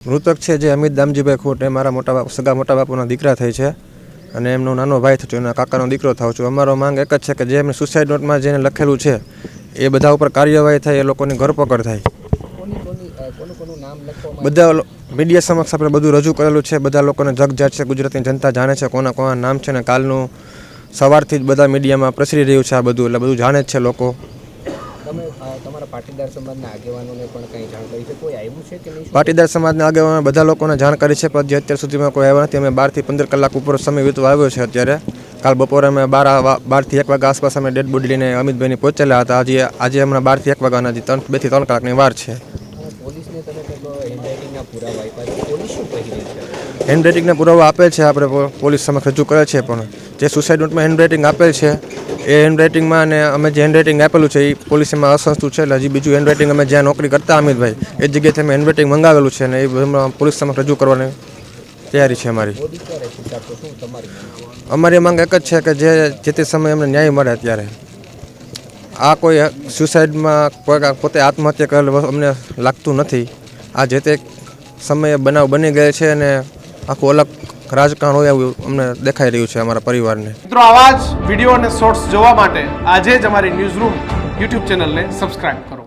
મૃતક છે જે અમિત દામજીભાઈ ખોટ એ મારા મોટા બાપ સગા મોટા બાપુના દીકરા થઈ છે અને એમનો નાનો ભાઈ થયો એના કાકાનો દીકરો થાવ છું. અમારો માંગ એક જ છે કે જે એમને સુસાઇડ નોટમાં જેને લખેલું છે, એ બધા ઉપર કાર્યવાહી થાય, એ લોકોની ધરપકડ થાય. બધા મીડિયા સમક્ષ આપણે બધું રજૂ કરેલું છે, બધા લોકોને જગજાત છે, ગુજરાતની જનતા જાણે છે કોના કોના નામ છે ને કાલનું સવારથી જ બધા મીડિયામાં પ્રસરી રહ્યું છે આ બધું, એટલે બધું જાણે જ છે લોકો. તમે તમારા પાટીદાર સમાજના આગેવાનોને પણ કંઈ જાણ કરી છે? કોઈ આવ્યું છે કે નહીં? પાટીદાર સમાજના આગેવાનો બધા લોકોને જાણ કરી છે પણ જે અત્યાર સુધીમાં કોઈ આવ્યા નથી. અમે બારથી પંદર કલાક ઉપર સમય વીતવા આવ્યો છે અત્યારે. કાલ બપોરે અમે બાર બારથી એક વાગ્યા આસપાસ અમે ડેડ બોડી લઈને અમિતભાઈની પહોંચેલા હતા. આજે આજે હમણાં બારથી એક વાગ્યાના હજી ત્રણ બેથી ત્રણ કલાકની વાર છે. હેન્ડરાઇટિંગના પુરાવા આપેલ હેન્ડરાઇટિંગના પુરાવા આપે છે આપણે પોલીસ સમક્ષ રજૂ કરે છે પણ જે સુસાઇડ નોટમાં હેન્ડરાઇટિંગ આપેલ છે એ હેન્ડરાઇટિંગમાં અને અમે જે હેન્ડરાઇટિંગ આપેલું છે એ પોલિસીમાં એમાં છે. એટલે હજી બીજું હેન્ડરાઇટિંગ અમે જ્યાં નોકરી કરતા અમિતભાઈ, એ જગ્યાએથી અમે હેન્ડરાઇટિંગ મંગાવેલું છે અને એ પોલીસ સમક્ષ રજૂ કરવાની તૈયારી છે અમારી? અમારી માંગ એક જ છે કે જે જે તે સમયે અમને ન્યાય મળે અત્યારે. આ કોઈ સુસાઇડમાં કોઈ પોતે આત્મહત્યા કરેલ અમને લાગતું નથી. આ જે તે સમયે બનાવ બની ગયેલ છે અને આખું અલગ રાજકારણ હોય એવું અમને દેખાઈ રહ્યું છે અમારા પરિવારને. મિત્રો, આવા જ વીડિયો અને શોર્ટ્સ જોવા માટે આજે જ અમારી ન્યૂઝ રૂમ યુટ્યુબ ચેનલને સબસ્ક્રાઇબ કરો.